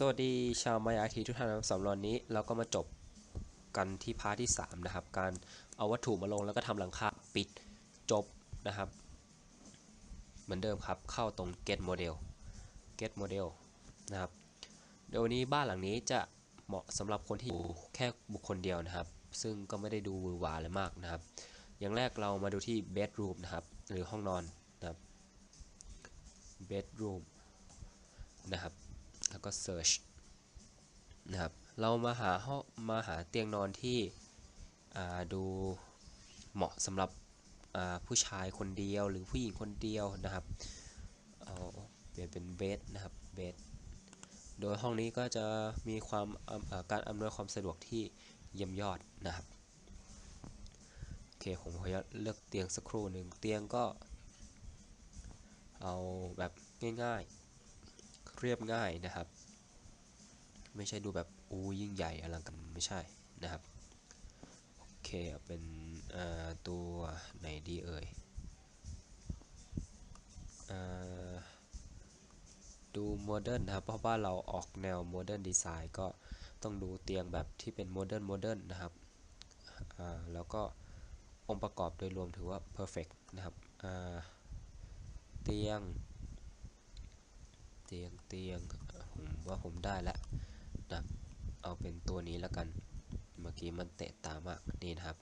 สวัสดีชาวมายาทีทุกท่านสำหรับนี้เราก็มาจบกันที่พาร์ทที่ 3 นะครับ การเอาวัตถุมาลงแล้วก็ทำหลังคาปิดจบนะครับ เหมือนเดิมครับเข้าตรง get model get model นะครับเดี๋ยววันนี้บ้านหลังนี้จะเหมาะสำหรับคนที่อยู่แค่บุคคลเดียวนะครับ ซึ่งก็ไม่ได้ดูวือหวาอะไรมากนะครับ อย่างแรกเรามาดูที่ bedroom นะครับ หรือห้องนอนนะครับ bedroom นะครับ แล้วก็ search นะครับ เรามาหาห้องมาหาเตียงนอนที่ดูเหมาะสำหรับผู้ชายคนเดียวหรือผู้หญิงคนเดียวนะครับ เอาเปลี่ยนเป็นเบดนะครับเบดโดยห้องนี้ก็จะมีความการอำนวยความสะดวกที่เยี่ยมยอดนะครับโอเคผมขอเลือกเตียงสักครู่หนึ่งเตียงก็เอาแบบง่ายๆ เรียบง่ายนะครับ ไม่ใช่ดูแบบอู้ยิ่งใหญ่อลังการไม่ใช่นะครับ โอเคเป็นตัวไหนดีเอ่ยดูโมเดิร์นนะครับ เพราะว่าเราออกแนวโมเดิร์นดีไซน์ก็ต้องดูเตียงแบบที่เป็นโมเดิร์นโมเดิร์นนะครับ แล้วก็องค์ประกอบโดยรวมถือว่า perfect นะครับเตียง เตียงเตียงผมว่าผมได้แล้วนะเอาเป็นตัวนี้แล้วกัน เมื่อกี้มันเตะตามากนี่นะครับ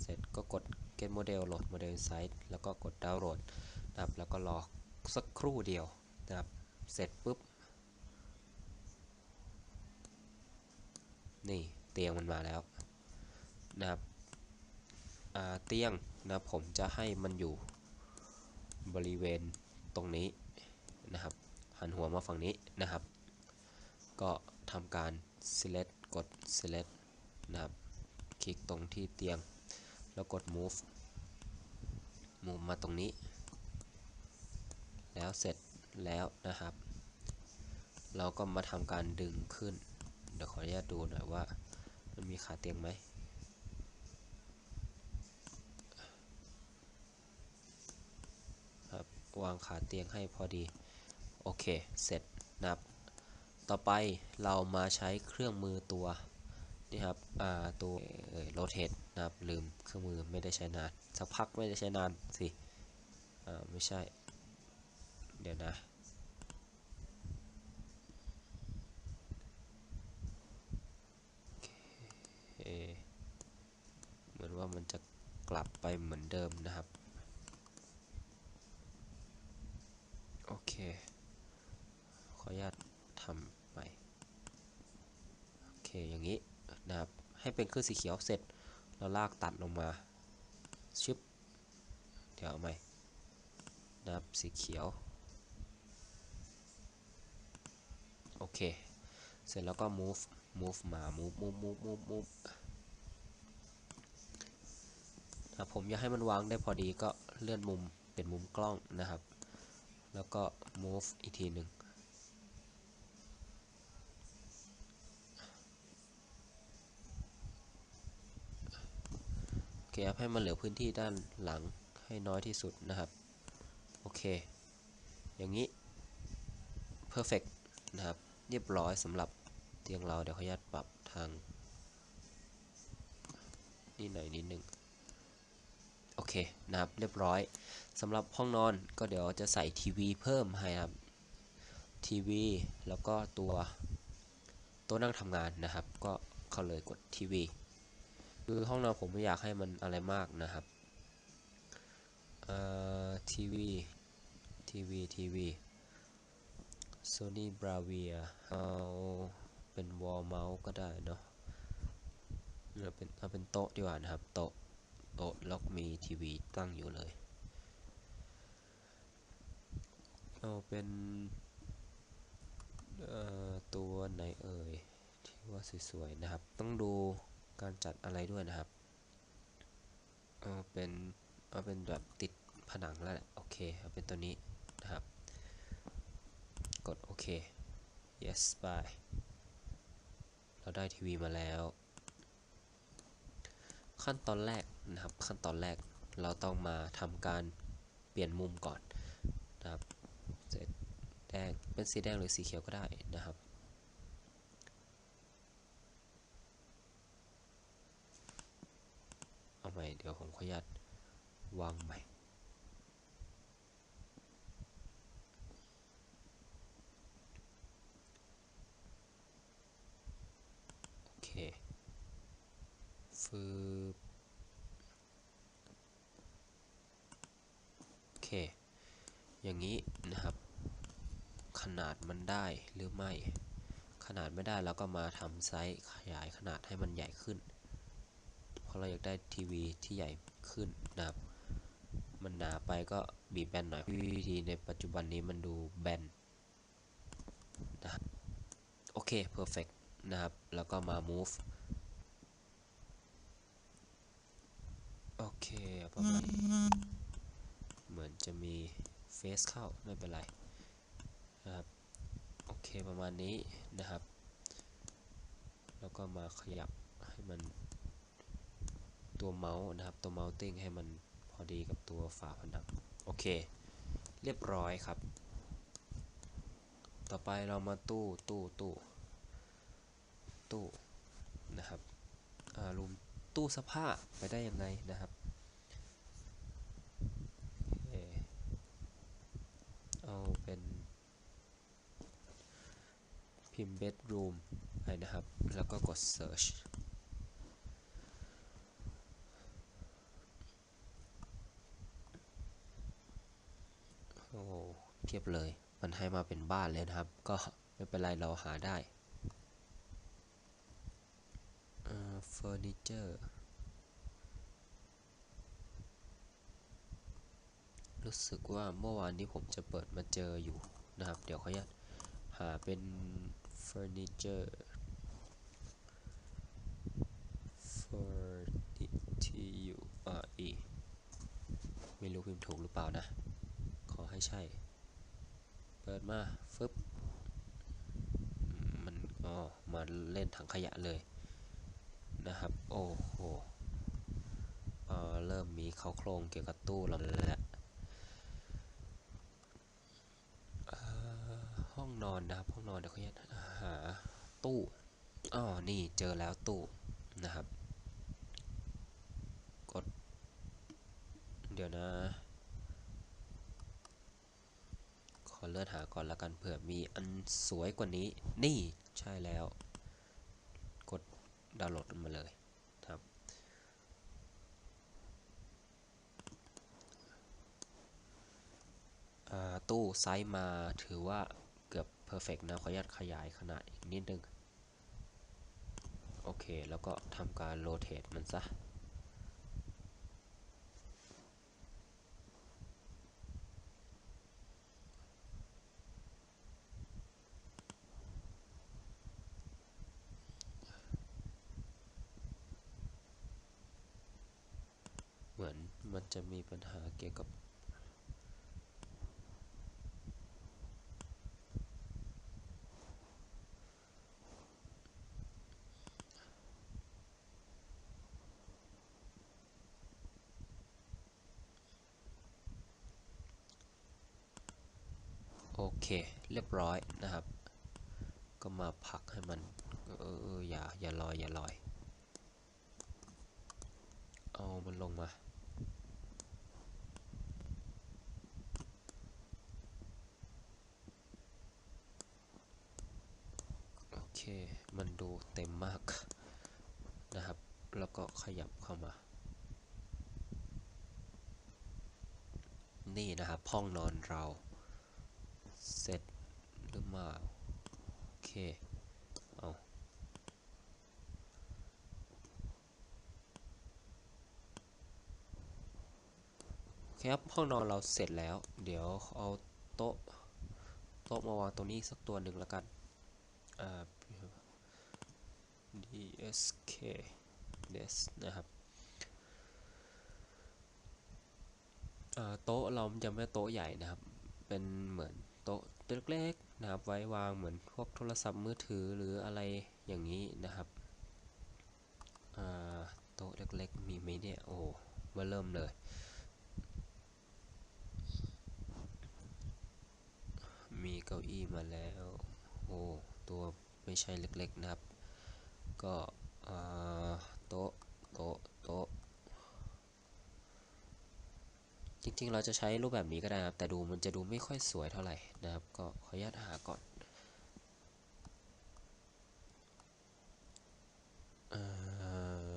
เสร็จก็กด get model โหลด model site แล้วก็กดดาวน์โหลดนะครับแล้วก็รอสักครู่เดียวนะครับ เสร็จปุ๊บ นี่เตียงมันมาแล้วนะครับเตียงนะผมจะให้มันอยู่บริเวณตรงนี้ นะครับ หันหัวมาฝั่งนี้นะครับ ก็ทำการ select กด select นะครับ คลิกตรงที่เตียง แล้วกด move move มาตรงนี้ แล้วเสร็จแล้วนะครับ เราก็มาทำการดึงขึ้น เดี๋ยวขออนุญาตดูหน่อยว่า มันมีขาเตียงไหมครับวางขาเตียงให้พอดี โอเค เสร็จนะครับ ต่อไปเรามาใช้เครื่องมือตัวนี่ครับตัวโรเทตนะครับ ลืมเครื่องมือไม่ได้ใช้นาน สักพักไม่ได้ใช้นานสิไม่ใช่ เดี๋ยวนะเหมือนว่ามันจะกลับไปเหมือนเดิมนะครับ โอเค ออนุญาตทำใหม่โอเคอย่างนี้นะครับให้เป็นคลื่นสีเขียวเสร็จเราลากตัดลงมาชึบเดี๋ยวเอาใหม่นะครับสีเขียวโอเค เสร็จแล้วก็ move move มา move move move move move นะผมอยากให้มันวางได้พอดีก็เลื่อนมุมเป็นมุมกล้องนะครับ แล้วก็ move อีกทีหนึ่ง โอเคครับให้มันเหลือพื้นที่ด้านหลังให้น้อยที่สุดนะครับโอเค อย่างนี้ perfect นะครับ เรียบร้อยสำหรับเตียงเราเดี๋ยวขออนุญาตปรับทาง นี่หน่อยนิดนึงโอเคนะครับเรียบร้อยสำหรับห้องนอนก็เดี๋ยวจะใส่ทีวีเพิ่มให้ครับทีวีแล้วก็ตัวโต๊ะนั่งทำงานนะครับ ก็เขาเลยกดทีวี คือห้องนอนผมไม่อยากให้มันอะไรมากนะครับเอ่อทีวีทีวีทีวี Sony Bravia เอาเป็นวอลเมาส์ก็ได้เนาะหรือเป็นเอาเป็นโต๊ะดีกว่านะครับ โต๊ะโต๊ะแล้วมีทีวีตั้งอยู่เลยเอาเป็นตัวไหนเอ่ยที่ว่าสวยๆนะครับ ต้องดู การจัดอะไรด้วยนะครับเอาเป็นเอาเป็นแบบติดผนังแล้วแหละโอเคเอาเป็นตัวนี้นะครับ กดโอเค yes bye เราได้ทีวีมาแล้ว ขั้นตอนแรกนะครับ ขั้นตอนแรกเราต้องมาทำการเปลี่ยนมุมก่อนนะครับเสร็จแดงเป็นสีแดงหรือสีเขียวก็ได้นะครับ เอาใหม่เดี๋ยวผมขออนุญาตวางใหม่ โอเคฟืบโอเค อย่างนี้นะครับ ขนาดมันได้หรือไม่ ขนาดไม่ได้เราก็มาทำไซส์ขยายขนาดให้มันใหญ่ขึ้น เพราะเราอยากได้ทีวีที่ใหญ่ขึ้นนะครับ มันหนาไปก็บีบแบนหน่อยวิธีในปัจจุบันนี้มันดูแบนนะโอเค perfect นะครับ แล้วก็มา move โอเคประมาณเหมือนจะมีเฟซเข้า ไม่เป็นไรนะครับ โอเคประมาณนี้นะครับ แล้วก็มาขยับให้มัน ตัวเมาส์นะครับ ตัวเมาส์ติ้งให้มันพอดีกับตัวฝาผนัง โอเค เรียบร้อยครับ ต่อไปเรามาตู้ตู้ตู้ตู้นะครับอารูมตู้เสภาพไปได้ยังไงนะครับเคเอาเป็นพิมพ์ bedroom ไปนะครับ แล้วก็กด search โอ้ เพียบเลย มันให้มาเป็นบ้านเลยนะครับ ก็ไม่เป็นไรเราหาได้เฟอร์นิเจอร์ รู้สึกว่าเมื่อวานนี้ผมจะเปิดมาเจออยู่นะครับ เดี๋ยวขออนุญาตหาเป็นเฟอร์นิเจอร์เฟอร์นิทียูอร์อีไม่รู้พิมพ์ถูกหรือเปล่านะ ขอให้ใช่ เปิดมาฟึบมันอ๋อมาเล่นถังขยะเลยนะครับ โอ้โหเริ่มมีเขาโครงเกี่ยวกับตู้เราแล้วห้องนอนนะครับห้องนอนเดี๋ยวขาจะหาตู้อ๋อนี่เจอแล้วตู้นะครับ กด เดี๋ยวนะ ขอ เลื่อนหาก่อนแล้วกันเผื่อมีอันสวยกว่านี้ นี่ใช่แล้ว กดดาวน์โหลดมันมาเลยครับตู้ไซส์มาถือว่าเกือบเพอร์เฟกนะขออนุญาตขยายขนาดอีกนิดนึง โอเค แล้วก็ทำการโรเตทมันซะ เหมือนมันจะมีปัญหาเกี่ยวกับ โอเค เรียบร้อยนะครับ ก็มาผลักให้มัน เออเอออย่า อย่าลอย อย่าลอย เอามันลงมา โอเค มันดูเต็มมาก นะครับ แล้วก็ขยับเข้ามา นี่นะครับห้องนอนเรา เสร็จหรือมาโอเค เอาครับห้องนอนเราเสร็จแล้ว เดี๋ยวเอาโต๊ะโต๊ะมาวางตรงนี้สักตัวหนึ่งแล้วกันอ่า DSK desk นะครับโต๊ะเราจะไม่โต๊ะใหญ่นะครับ เป็นเหมือนโต๊ะเล็กๆนะครับ ไว้วางเหมือนพวกโทรศัพท์มือถือหรืออะไรอย่างนี้นะครับโต๊ะเล็กๆมีไหมเนี่ย โอ้มาเริ่มเลย มีเก้าอี้มาแล้ว โอ้ ตัวไม่ใช่เล็กๆนะครับ ก็ โต๊ะโต๊ะโต๊ะจริงๆ เราจะใช้รูปแบบนี้ก็ได้นะครับ แต่ดูมันจะดูไม่ค่อยสวยเท่าไหร่นะครับ ก็ขออนุญาตหาก่อนอ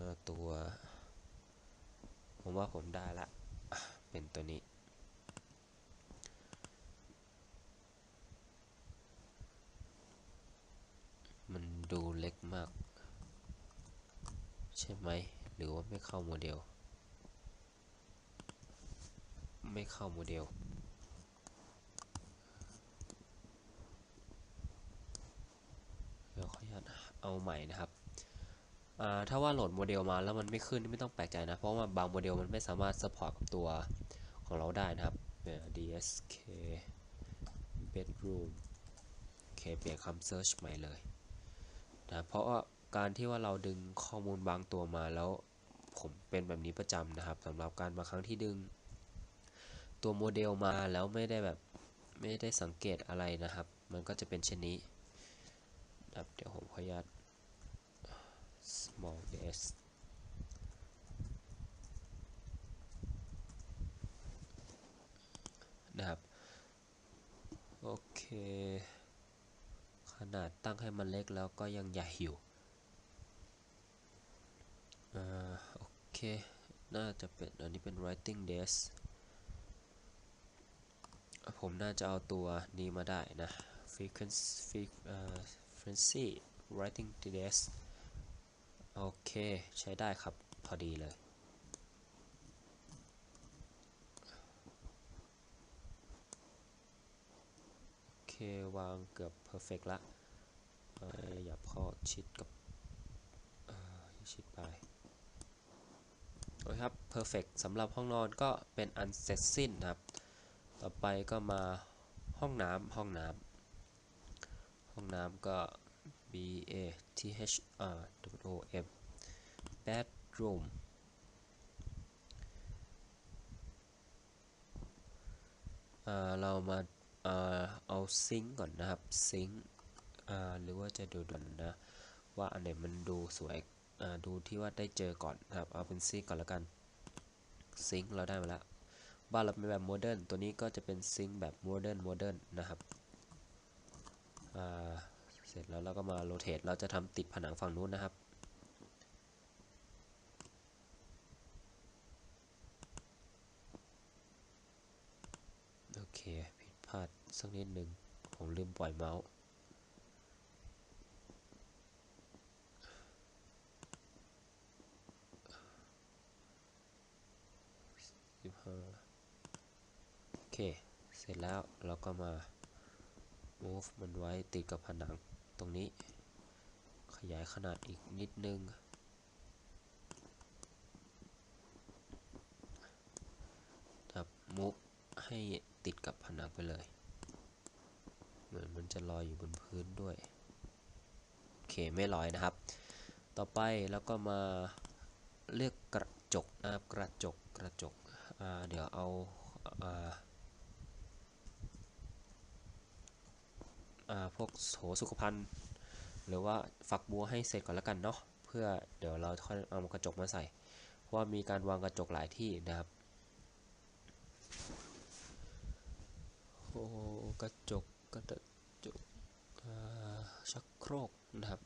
อตัว ผมว่าผมได้ละ เป็นตัวนี้ มันดูเล็กมาก ใช่ไหม หรือว่าไม่เข้าโมเดล ไม่เข้าโมเดล เดี๋ยวขออนุญาตเอาใหม่นะครับ ถ้าว่าโหลดโมเดลมาแล้วมันไม่ขึ้นไม่ต้องแปลกใจนะ เพราะว่าบางโมเดลมันไม่สามารถ support กับตัวของเราได้นะครับเนี่ย dsk bedroom โอเคเปลี่ยนคำ search ใหม่เลยนะเพราะว่า การที่ว่าเราดึงข้อมูลบางตัวมาแล้วผมเป็นแบบนี้ประจำนะครับสำหรับการบางครั้งที่ดึง ตัวโมเดลมาแล้วไม่ได้แบบไม่ได้สังเกตอะไรนะครับ มันก็จะเป็นเช่นนี้ครับเดี๋ยวผมขออนุญาต small s นะครับ โอเค ขนาดตั้งให้มันเล็กแล้วก็ยังใหญ่อยู่ อ่าโอเค น่าจะเป็น อันนี้เป็น writing desk ผมน่าจะเอาตัวนี้มาได้นะ frequency frequency writing desk โอเค ใช้ได้ครับ พอดีเลยโอเควางเกือบ perfect ละอย่าพอชิดกับชิดไป โอเครับ perfect สำหรับห้องนอนก็เป็นอันเสร็จสิ้นครับ ต่อไปก็มาห้องน้ำห้องน้ำห้องน้ำก็ B A T H R O M bedroom เรามาเอาซิงก์ก่อนนะครับซิงก์หรือว่าจะดูดนนะ ว่าอันไหนมันดูสวย ดูที่ว่าได้เจอก่อนนะครับ เอาเป็นซิงก์ก่อนแล้วกันซิงก์เราได้มาแล้วบ้านเราเป็นแบบโมเดิร์นตัวนี้ก็จะเป็นซิงค์แบบโมเดิร์นโมเดิร์นนะครับเสร็จแล้วเราก็มาโรเตทเราจะทำติดผนังฝั่งนู้นนะครับโอเคผิดพลาดสักนิดหนึ่งผมลืมปล่อยเมาส์ สิบห้าโอเค เสร็จแล้วเราก็มา move มันไว้ติดกับผนังตรงนี้ ขยายขนาดอีกนิดนึงครับ move ให้ติดกับผนังไปเลย เหมือนมันจะลอยอยู่บนพื้นด้วย โอเค ไม่ลอยนะครับ ต่อไปแล้วก็มาเลือกกระจกนะครับกระจกกระจก เดี๋ยวเอาอ่าอ่าพวกโถสุขภัณฑ์ หรือว่าฝักบัวให้เสร็จก่อนแล้วกันเนาะเพื่อเดี๋ยวเราค่อยเอากระจกมาใส่เพราะว่ามีการวางกระจกหลายที่นะครับโอ้กระจกกระจกชักโครกนะครับ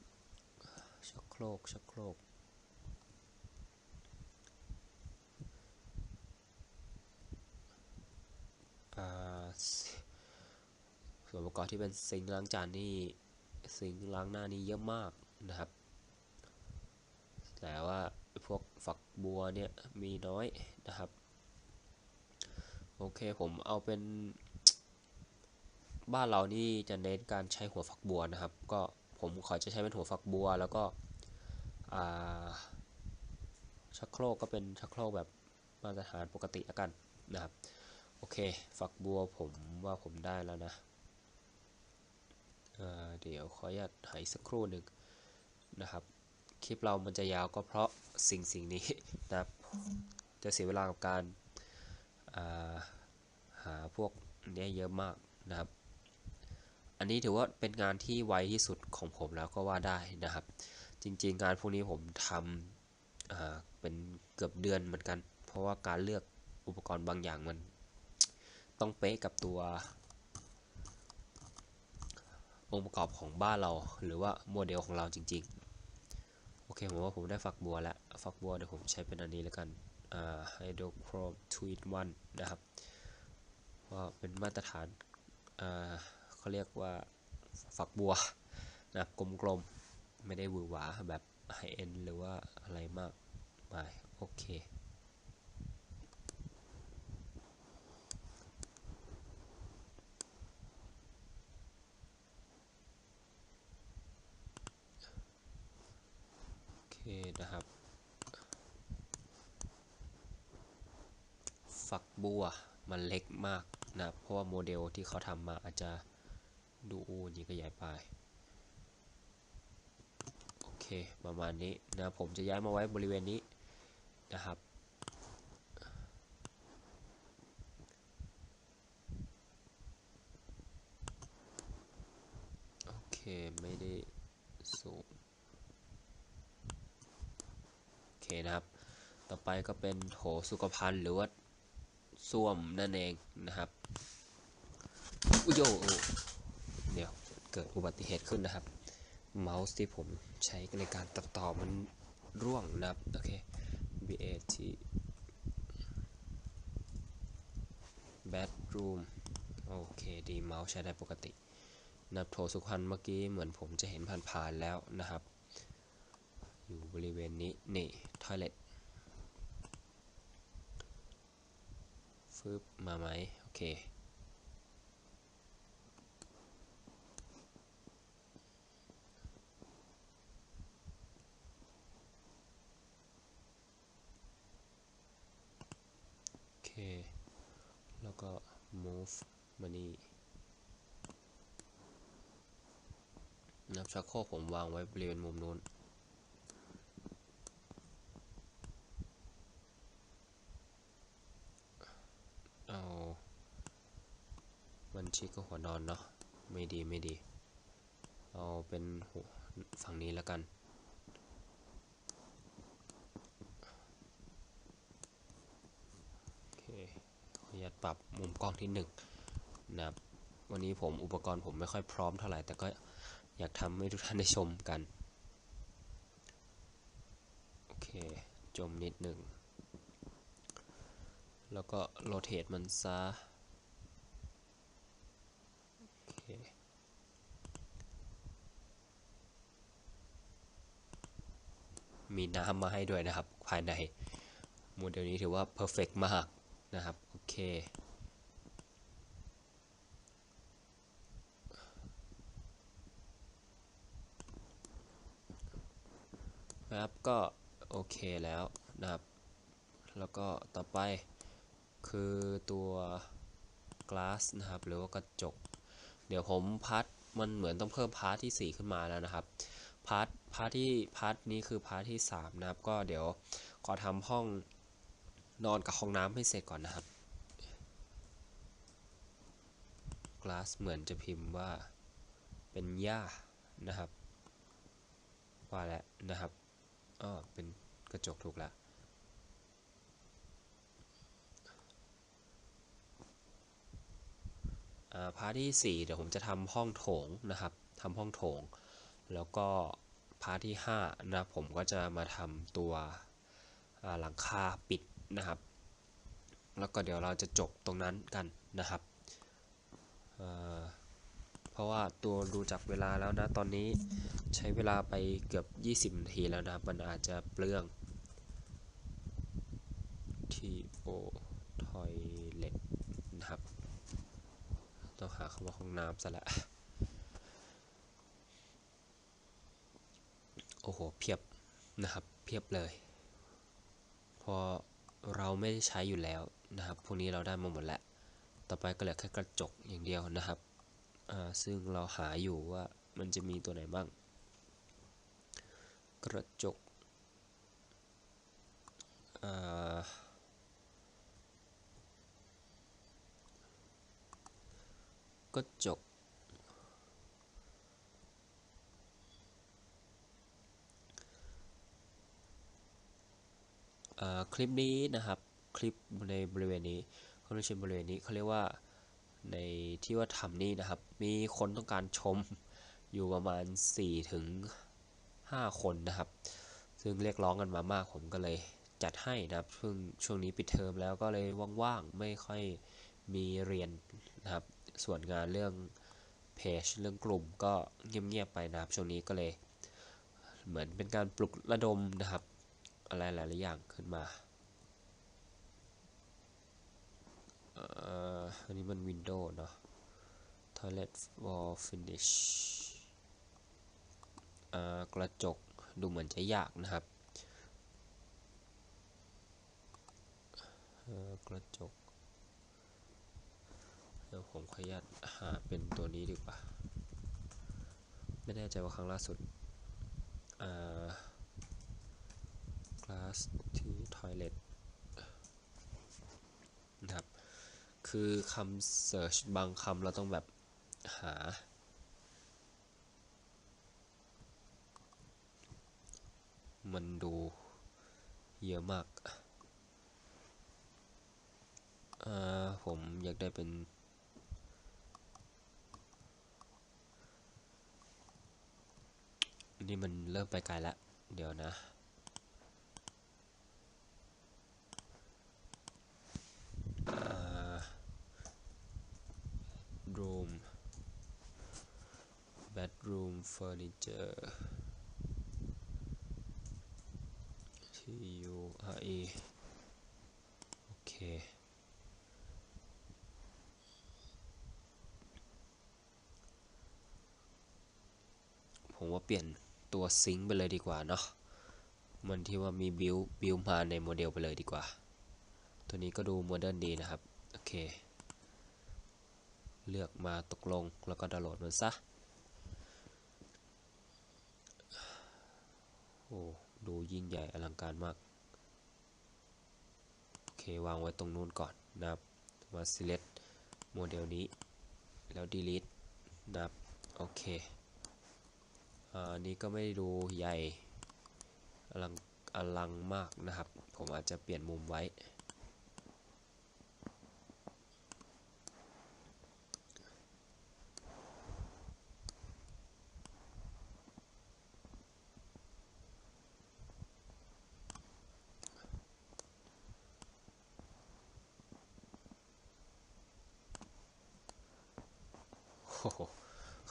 ชักโครกชักโครก ส่วนประกอบที่เป็นซิงล้างจานนี่ซิงล้างหน้านี่เยอะมากนะครับ แต่ว่าพวกฝักบัวเนี่ยมีน้อยนะครับ โอเคผมเอาเป็น บ้านเรานี่จะเน้นการใช้หัวฝักบัวนะครับ ก็ผมขอจะใช้เป็นหัวฝักบัวแล้วก็ชักโครกก็เป็นชักโครกแบบมาตรฐานปกติแล้วกันนะครับ โอเค ฝักบัวผมว่าผมได้แล้วนะเดี๋ยวขออนุญาตหายสักครู่หนึ่งนะครับ คลิปเรามันจะยาวก็เพราะสิ่งสิ่งนี้นะครับ จะเสียเวลากับการาหาพวกนี้เยอะมากนะครับ อันนี้ถือว่าเป็นงานที่ไวที่สุดของผมแล้วก็ว่าได้นะครับ จริงๆ งานพวกนี้ผมทำเป็นเกือบเดือนเหมือนกัน เพราะว่าการเลือกอุปกรณ์บางอย่างมัน ต้องเป๊ะกับตัวองค์ประกอบของบ้านเราหรือว่าโมเดลของเราจริง ๆ โอเคผมว่าผมได้ฝักบัวแล้ว ฝักบัวเดี๋ยวผมใช้เป็นอันนี้แล้วกันอ่า hydrochrome 2 in 1นะครับก็เป็นมาตรฐานอ่าเขาเรียกว่าฝักบัวนะครับกลมๆ ไม่ได้หวือหวาแบบไฮเอ็นหรือว่าอะไรมากมายโอเค โอเค นะครับ ฝักบัวมันเล็กมากนะเพราะว่าโมเดลที่เขาทำมาอาจจะดูอูนี่ก็ใหญ่ไปโอเคประมาณนี้นะผมจะย้ายมาไว้บริเวณนี้นะครับโอเคไม่ได้สูง โอ เคนะครับ ต่อไปก็เป็นโถสุขภัณฑ์หรือว่าส้วมนั่นเองนะครับอุยโยโอ้เดี๋ยวเกิดอุบัติเหตุขึ้นนะครับ เมาส์ที่ผมใช้ในการตัดต่อมันร่วงนะครับ โอเค BAT bedroom โอเค ดีเมาส์ใช้ได้ปกตินับโถสุขภัณฑ์เมื่อกี้เหมือนผมจะเห็นผ่านๆแล้วนะครับ บริเวณนี้ นี่ toilet ฟึบมาไหม โอเค โอเค แล้วก็ move มานี่นับชักโครกผมวางไว้บริเวณมุมนู้น เอามัน ชิดกับหัวนอนเนาะไม่ดีไม่ดี เอาเป็นหัวฝั่งนี้แล้วกัน โอเคขออนุญาตปรับมุมกล้องที่หนึ่งนะครับวันนี้ผมอุปกรณ์ผมไม่ค่อยพร้อมเท่าไหร่ แต่ก็อยากทำให้ทุกท่านได้ชมกัน โอเค จมนิดหนึ่ง แล้วก็โรเตทมันซะโอเค มีน้ำมาให้ด้วยนะครับ ภายในโมเดลนี้ถือว่าเพอร์เฟกมากนะครับ โอเคนะครับก็โอเคแล้วนะครับ แล้วก็ต่อไปคือตัว glass นะครับ หรือว่ากระจก เดี๋ยวผมพาร์ทมันเหมือนต้องเพิ่มพาร์ทที่ 4 ขึ้นมาแล้วนะครับ พาร์ท พาร์ทที่พาร์ทนี้คือพาร์ทที่ 3 นะครับ ก็เดี๋ยวขอทำห้องนอนกับห้องน้ำให้เสร็จก่อนนะครับ glass เหมือนจะพิมพ์ว่าเป็นหญ้านะครับ ว่าแล้วนะครับอ้อเป็นกระจกถูกแล้วพาร์ทที่ 4 เดี๋ยวผมจะทำห้องโถงนะครับทำห้องโถง แล้วก็ พาร์ทที่5นะผมก็จะมาทำตัวหลังคาปิดนะครับ แล้วก็เดี๋ยวเราจะจบตรงนั้นกันนะครับเเพราะว่าตัวดูจากเวลาแล้วนะตอนนี้ใช้เวลาไปเกือบ 20 นาทีแล้วนะมันอาจจะเปลือง T O toilet นะครับ ต้องหาคำว่าห้องน้ำซะละโอ้ โหเพียบนะครับ เพียบเลย พอเราไม่ได้ใช้อยู่แล้วนะครับ พวกนี้เราได้มาหมดแล้ว ต่อไปก็เหลือแค่กระจกอย่างเดียวนะครับ ซึ่งเราหาอยู่ว่ามันจะมีตัวไหนบ้าง กระจกกระจก คลิปนี้นะครับ คลิปในบริเวณนี้เขาเรียกบริเวณนี้เขาเรียกว่าในที่ว่าทำนี่นะครับ มีคนต้องการชมอยู่ประมาณ 4 ถึง 5 คนนะครับ ซึ่งเรียกร้องกันมามากผมก็เลยจัดให้นะครับช่งช่วงนี้ปิดเทอมแล้วก็เลยว่างๆ ไม่ค่อยมีเรียนนะครับ ส่วนงานเรื่องเพจเรื่องกลุ่มก็เงียบๆไปนะครับ ช่วงนี้ก็เลย เหมือนเป็นการปลุกระดมนะครับ อะไรหลายๆอย่างขึ้นมาอันนี้มัน Windows เนาะ Toilet Wall Finish กระจกดูเหมือนจะยากนะครับ กระจกเดี๋ยวผมขออนุญาตหาเป็นตัวนี้ดีกว่า ไม่แน่ใจว่าครั้งล่าสุด อ่า glass to toilet นะครับ คือคำ search บางคำเราต้องแบบหา มันดูเยอะมาก ผมอยากได้เป็นนี่มันเริ่มไปไกลแล้วเดี๋ยวนะ อ่า room bedroom furniture T U R E โอเค ผมว่าเปลี่ยนตัวซิงค์ไปเลยดีกว่าเนาะ มันที่ว่ามีบิวบิวมาในโมเดลไปเลยดีกว่า ตัวนี้ก็ดูโมเดิร์นดีนะครับ โอเค เลือกมาตกลงแล้วก็ดาวน์โหลดมันซะ โอ้ดูยิ่งใหญ่อลังการมาก โอเค วางไว้ตรงนู้นก่อนนะครับมา select โมเดลนี้ แล้ว delete นะครับ โอเคอันนี้ก็ไม่ดูใหญ่อลังอลังมากนะครับ ผมอาจจะเปลี่ยนมุมไว้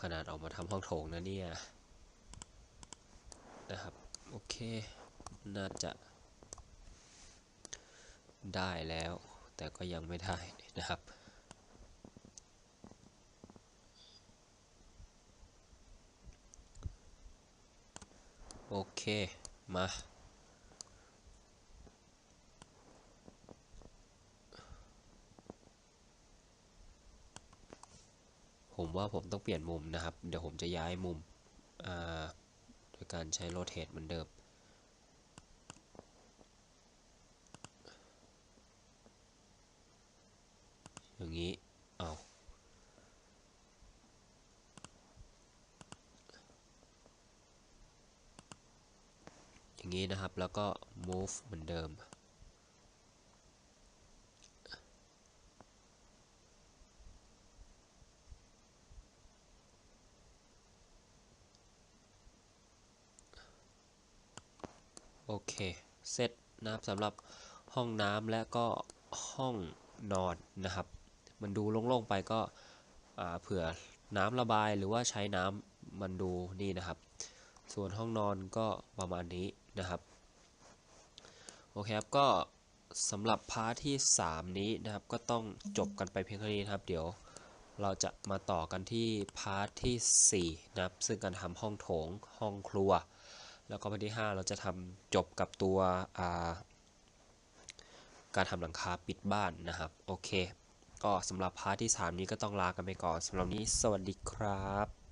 ขนาดออกมาทำห้องโถงนะเนี่ย นะครับ โอเค น่าจะ ได้แล้ว แต่ก็ยังไม่ได้นะครับโอเค มา ผมว่าผมต้องเปลี่ยนมุมนะครับ เดี๋ยวผมจะย้ายมุมโดยการใช้โรเทตเหมือนเดิม อย่างนี้ เอาอย่างนี้นะครับ แล้วก็ move เหมือนเดิม โอเค เสร็จ นะครับสำหรับห้องน้ำและก็ห้องนอนนะครับ มันดูโล่งๆไปก็เผื่อน้ำระบายหรือว่าใช้น้ำมันดูนี่นะครับ ส่วนห้องนอนก็ประมาณนี้นะครับโอเคครับก็สำหรับพาร์ทที่ 3 นี้นะครับ ก็ต้องจบกันไปเพียงเท่านี้นะครับ เดี๋ยวเราจะมาต่อกันที่พาร์ทที่4นะครับซึ่งการทำห้องโถงห้องครัว แล้วก็วันทที่ 5 เราจะทำจบกับตัวการทำหลังคาปิดบ้านนะครับ โอเค ก็สำหรับพาร์ทที่ 3 นี้ก็ต้องลากันไปก่อนสำหรับนี้สวัสดีครับ